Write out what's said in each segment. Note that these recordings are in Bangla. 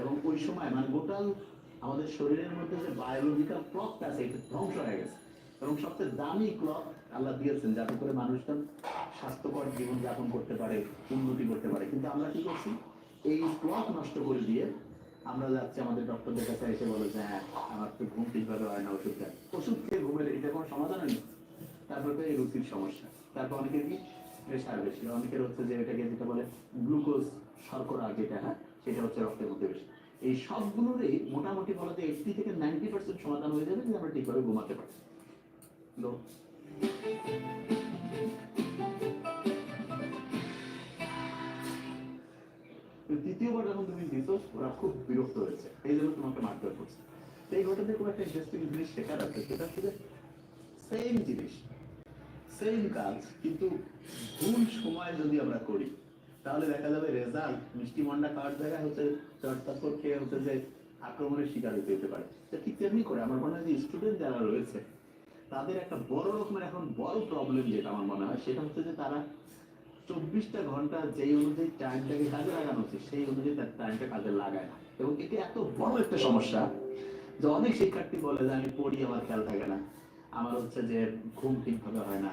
এবং ওই সময় মানে গোটাল আমাদের শরীরের মধ্যে যে বায়োলজিক্যাল ক্লকটা আছে, এটা ধ্বংস হয়ে গেছে। এবং সবচেয়ে দামি ক্লক আল্লাহ দিয়েছেন যাতে করে মানুষজন স্বাস্থ্যকর জীবনযাপন করতে পারে, উন্নতি করতে পারে। কিন্তু আমরা কি করছি? এই ক্লক নষ্ট করে দিয়ে আমরা যাচ্ছি, আমাদের ডক্টরদের কাছে এসে বলে যে হ্যাঁ আমার তো ঘুম ঠিকভাবে হয় না, ওষুধ দেয় ওষুধ খেয়ে ঘুমের এটা কোনো সমাধান নেই তারপরে তো এই রুচির সমস্যা। তারপর অনেকের কি প্রেশার বেশি। অনেকের হচ্ছে যে এটাকে যেটা বলে গ্লুকোজ শর্করা যেটা, সেটা হচ্ছে রক্তের মধ্যে বেশি। এই সবগুলোরই মোটামুটি বলা যায় এইটটি থেকে নাইনটি পার্সেন্ট সমাধান হয়ে যাবে যে আমরা ঠিকভাবে ঘুমাতে পারি। তো তৃতীয়বার যখন তুমি দিত ওরা খুব বিরক্ত হয়েছে। এই জন্য তোমাকে মারধর করছে। এই ঘটনাতে খুব একটা ইন্টারেস্টিং জিনিস শেখার আছে, সেটা হচ্ছে সেম জিনিস সেম কাজ, কিন্তু ভুল সময় যদি আমরা করি তাহলে দেখা যাবে রেজাল্ট মিষ্টি মন্ডা খাওয়ার জায়গায় হচ্ছে চটচট খেয়ে হচ্ছে যে আক্রমণের শিকার হতে হতে পারে। ঠিক তেমনি করে আমার মনে হয় যে স্টুডেন্ট যারা রয়েছে, তাদের একটা বড় রকমের এখন বড় প্রবলেম যেটা আমার মনে হয়, সেটা হচ্ছে যে তারা চব্বিশটা ঘণ্টা যেই অনুযায়ী টাইমটাকে কাজে লাগানো উচিত সেই অনুযায়ী তার টাইমটা কাজে লাগায় না। এবং এটি এত বড় একটা সমস্যা যে অনেক শিক্ষার্থী বলে যে, আমি পড়ি, আমার খেয়াল থাকে না। আমার হচ্ছে যে ঘুম ঠিকভাবে হয় না।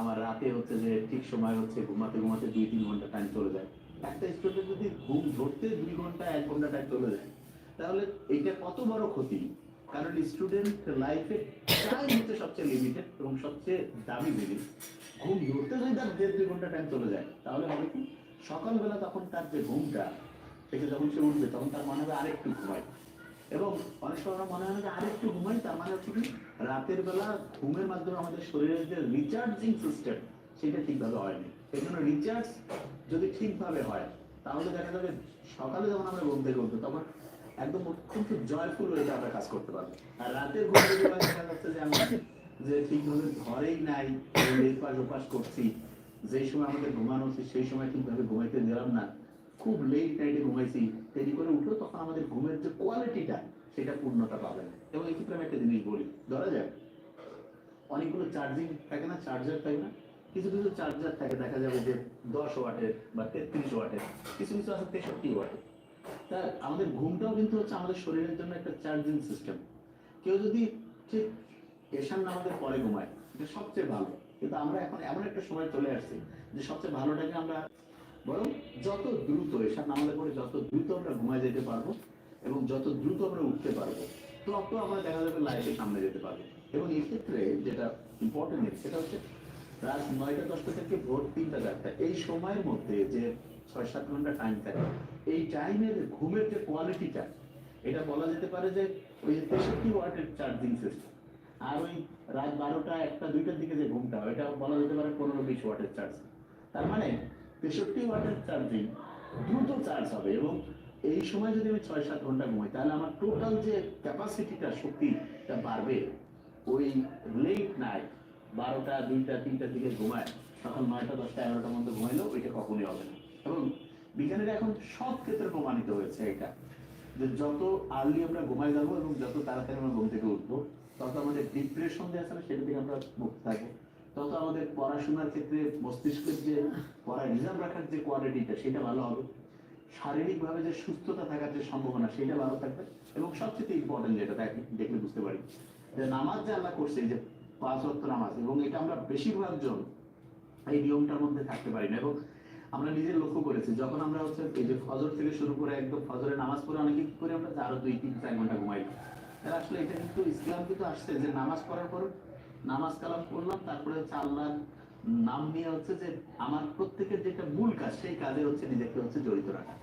আমার রাতে হচ্ছে যে ঠিক সময় হচ্ছে ঘুমাতে ঘুমাতে দুই তিন ঘণ্টা টাইম চলে যায়। একটা স্টুডেন্ট যদি ঘুম ধরতে দুই ঘণ্টা, এক ঘণ্টা টাইম চলে যায়, তাহলে এইটা কত বড় ক্ষতি? কারণ স্টুডেন্ট লাইফে টাইম হচ্ছে সবচেয়ে লিমিটেড এবং সবচেয়ে দামি জিনিস। ঘুম ধরতে যদি তার দেড় দুই ঘণ্টা টাইম চলে যায়, তাহলে হবে কি? সকালবেলা তখন তার যে ঘুমটা থেকে যখন সে উঠবে, তখন তার মনে হবে আরেকটু ঘুমাই। এবং অনেক সময় মনে হয় যে আরেকটু ঘুমাই, তার মানে হচ্ছে কি রাতের বেলা ঘুমের মাধ্যমে আমাদের শরীরের যে রিচার্জিং সিস্টেম সেটা ঠিকভাবে হয়নি। সেই জন্য রিচার্জ যদি ঠিকভাবে হয়, তাহলে দেখা যাবে সকালে যখন আমরা ঘুম থেকে উঠবো, তখন একদম অত্যন্ত জয়ফুল হয়ে আমরা কাজ করতে পারব। আর রাতের ঘুম হয় দেখা যাচ্ছে যে আমরা যে ঠিকভাবে ঘরেই নাই এপাশ ওপাশ করছি, যেই সময় আমাদের ঘুমানো উচিত, সেই সময় ঠিকভাবে ঘুমাইতে দিলাম না খুব লেট নাইটে ঘুমাইছি। দেরি করে উঠল তখন আমাদের ঘুমের যে কোয়ালিটিটা সেটা পূর্ণতা পাবে না এবং এই ক্ষেত্রে আমি একটা জিনিস বলি, ধরা যাক, অনেকগুলো চার্জিং থাকে না? চার্জার থাকে না? কিছু কিছু চার্জার থাকে, দেখা যাবে যে দশ ওয়াটের বা তেত্রিশ ওয়াটের, কিছু কিছু আছে তেষট্টি ওয়াটের। তা আমাদের ঘুমটাও কিন্তু হচ্ছে আমাদের শরীরের জন্য একটা চার্জিং সিস্টেম কেউ যদি ঠিক এশান আমাদের পরে ঘুমায়, এটা সবচেয়ে ভালো। কিন্তু আমরা এখন এমন একটা সময় চলে আসছি যে সবচেয়ে ভালোটাকে আমরা বরং যত দ্রুত এশান নামাজের পরে যত দ্রুত আমরা ঘুমায় যেতে পারব এবং যত দ্রুত আমরা উঠতে পারব, তত আমরা দেখা যাবে লাইফে সামনে যেতে পারব। এবং এক্ষেত্রে যেটা ইম্পর্টেন্ট সেটা হচ্ছে রাত নয়টা দশটা থেকে ভোর তিনটা চারটা। এই সময়ের মধ্যে যে ছয় সাত ঘণ্টা টাইম থাকে, এই টাইমের ঘুমের যে কোয়ালিটিটা এটা বলা যেতে পারে যে ওই তেষট্টি ওয়াটের চার্জিং সিস্টেম আর ওই রাত বারোটা একটা দুইটার দিকে যে ঘুমটা এটা বলা যেতে পারে পনেরো বিশ ওয়াটের চার্জ তার মানে তেষট্টি ওয়াটের চার্জিং দ্রুত চার্জ হবে এবং এই সময় যদি আমি ছয় সাত ঘণ্টা ঘুমাই, তাহলে আমার টোটাল যে ক্যাপাসিটিটা শক্তিটা বাড়বে, ওই লেট নাইট বারোটা, দুইটা, তিনটার দিকে ঘুমায়, তখন নয়টা, দশটা, এগারোটার মধ্যে ঘুমাইলেও ওইটা কখনই হবে না। এবং বিজ্ঞানীরা এখন সব ক্ষেত্রে প্রমাণিত হয়েছে এটা, যে যত আর্লি আমরা ঘুমাই যাব এবং যত তাড়াতাড়ি আমরা ঘুম থেকে উঠবো, তত আমাদের ডিপ্রেশন যে আছে না, সেটা থেকে আমরা মুক্ত থাকব। তত আমাদের পড়াশোনার ক্ষেত্রে মস্তিষ্কের যে পড়ায় নিজাম রাখার যে কোয়ালিটিটা সেটা ভালো হবে। শারীরিকভাবে যে সুস্থতা থাকার যে সম্ভাবনা, সেটা ভালো থাকবে। এবং সবচেয়ে ইম্পর্টেন্ট যেটা, দেখ- দেখলে বুঝতে পারি, যে নামাজ যে আল্লাহ করছে যে পাঁচ ওয়াক্ত নামাজ, এবং এটা আমরা বেশিরভাগ জন এই নিয়মটার মধ্যে থাকতে পারি না। এবং আমরা নিজে লক্ষ্য করেছি, যখন আমরা হচ্ছে এই যে ফজর থেকে শুরু করে একদম ফজরে নামাজ পড়ে, অনেকে কি করে আমরা আরও দুই তিন চার ঘণ্টা ঘুমাই। তাহলে আসলে এটা কিন্তু ইসলাম কিন্তু আসছে যে নামাজ পড়ার পর নামাজ কালাম করলাম তারপরে হচ্ছে নাম নিয়ে হচ্ছে যে আমার প্রত্যেকের যেটা মূল কাজ, সেই কাজে হচ্ছে নিজেকে হচ্ছে জড়িত রাখা।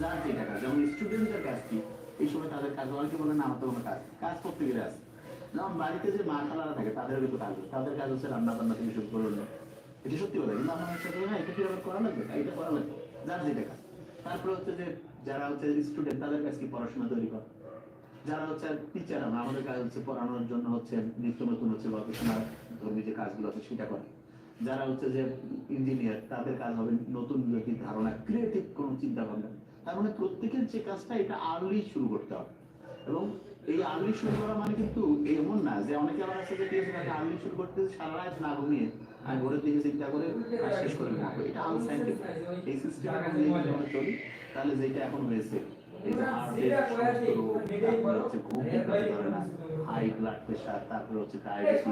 যার যেটা কাজ, যেমন স্টুডেন্টের কাজ কি? এই সময় তাদের কাজ, অনেকে বলে না, আমার তো কোনো কাজ কাজ করতে গেলে আছে। যেমন বাড়িতে যে মা খালারা থাকে, তাদের কিন্তু কাজ তাদের কাজ হচ্ছে রান্না বান্না থেকে শুরু করে। এটা সত্যি কথা, কিন্তু আমার সাথে না এটা কি আবার করা লাগবে? এটা করা লাগবে। যার যেটা কাজ। তারপরে হচ্ছে যে, যারা হচ্ছে স্টুডেন্ট তাদের কাছে কি? পড়াশোনা তৈরি করা। যারা হচ্ছে টিচার আমরা, আমাদের কাজ হচ্ছে পড়ানোর জন্য হচ্ছে নিত্য নতুন হচ্ছে গবেষণা ধর্মী যে কাজগুলো আছে সেটা করে। যারা হচ্ছে যে ইঞ্জিনিয়ার তাদের কাজ হবে নতুন নৈতিক ধারণা ক্রিয়েটিভ কোনো চিন্তা ভাবনা তার মানে প্রত্যেকের যে কাজটা, এটা আর্লি শুরু করতে হবে। এবং এই আর্লি শুরু করা মানে কিন্তু এমন না যে অনেকে আমার আছে যে ঠিক আছে আর্লি শুরু করতে সারা রাত না ঘুমিয়ে আর ঘরের দিকে চিন্তা করে শেষ করে ঘুমাবো এটা আনসাইন্টিফিক এই সিস্টেমে চলি, তাহলে যেটা এখন হয়েছে হাই ব্লাড প্রেশার তারপরে হচ্ছে ডায়াবেটিস